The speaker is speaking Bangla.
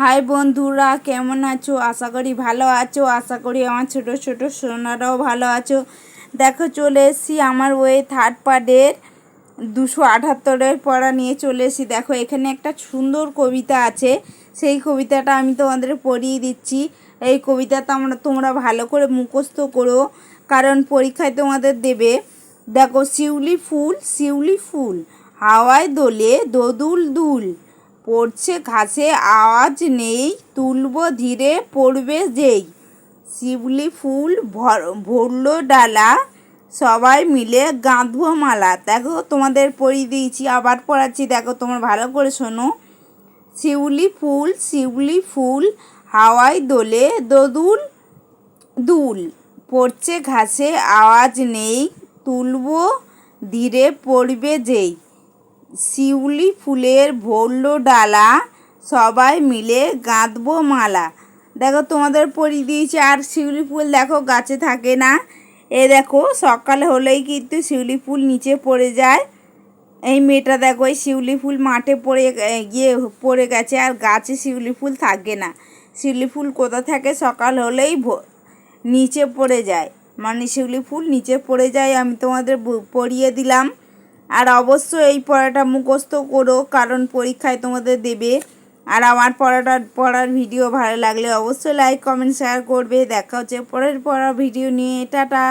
হাই বন্ধুরা, কেমন আছো? আশা করি ভালো আছো। আশা করি আমার ছোট ছোট সোনারাও ভালো আছো। দেখো, চলে এসেছি আমার ওই থার্ড পার্টের দুশো আটাত্তরের পড়া নিয়ে চলে এসেছি। দেখো, এখানে একটা সুন্দর কবিতা আছে। সেই কবিতাটা আমি তোমাদের পড়িয়ে দিচ্ছি। এই কবিতাটা আমরা তোমরা ভালো করে মুখস্থ করো, কারণ পরীক্ষায় তোমাদের দেবে। দেখো, শিউলি ফুল শিউলি ফুল, হাওয়ায় দোলে দোদুল দুল। পড়ছে ঘাসে, আওয়াজ নেই, তুলব ধীরে, পড়বে যেই। শিউলি ফুল ভর, ভরলো ডালা, সবাই মিলে গাঁধবো মালা দেখো তোমাদের পড়িয়ে দিয়েছি, আবার পড়াচ্ছি। দেখো তোমার ভালো করে শোনো। শিউলি ফুল শিউলি ফুল হাওয়ায় দোলে, দোদুল দুল। পড়ছে ঘাসে, আওয়াজ নেই, তুলব ধীরে, পড়বে যেই। শিউলি ফুলের ভরলো ডালা, সবাই মিলে গাঁথবো মালা। দেখো তোমাদের পরিয়ে দিয়েছি, আর শিউলি ফুল দেখো গাছে থাকে না। এ দেখো, সকাল হলেই কিন্তু শিউলি ফুল নিচে পড়ে যায়। এই মেয়েটা দেখো, এই শিউলি ফুল মাঠে পড়ে গিয়ে পড়ে গেছে, আর গাছে শিউলি ফুল থাকে না। শিউলি ফুল কোথা থাকে? সকাল হলেই নিচে পড়ে যায়। মানে শিউলি ফুল নিচে পড়ে যায়, আমি তোমাদের পড়িয়ে দিলাম। আর অবশ্যই এই পড়াটা মুখস্থ করো, কারণ পরীক্ষায় তোমাদের দেবে। আর আমার পড়াটা, পড়ার ভিডিও ভালো লাগলে অবশ্যই লাইক কমেন্ট শেয়ার করবে। দেখা হচ্ছে পরের পড়ার ভিডিও নিয়ে। টাটা!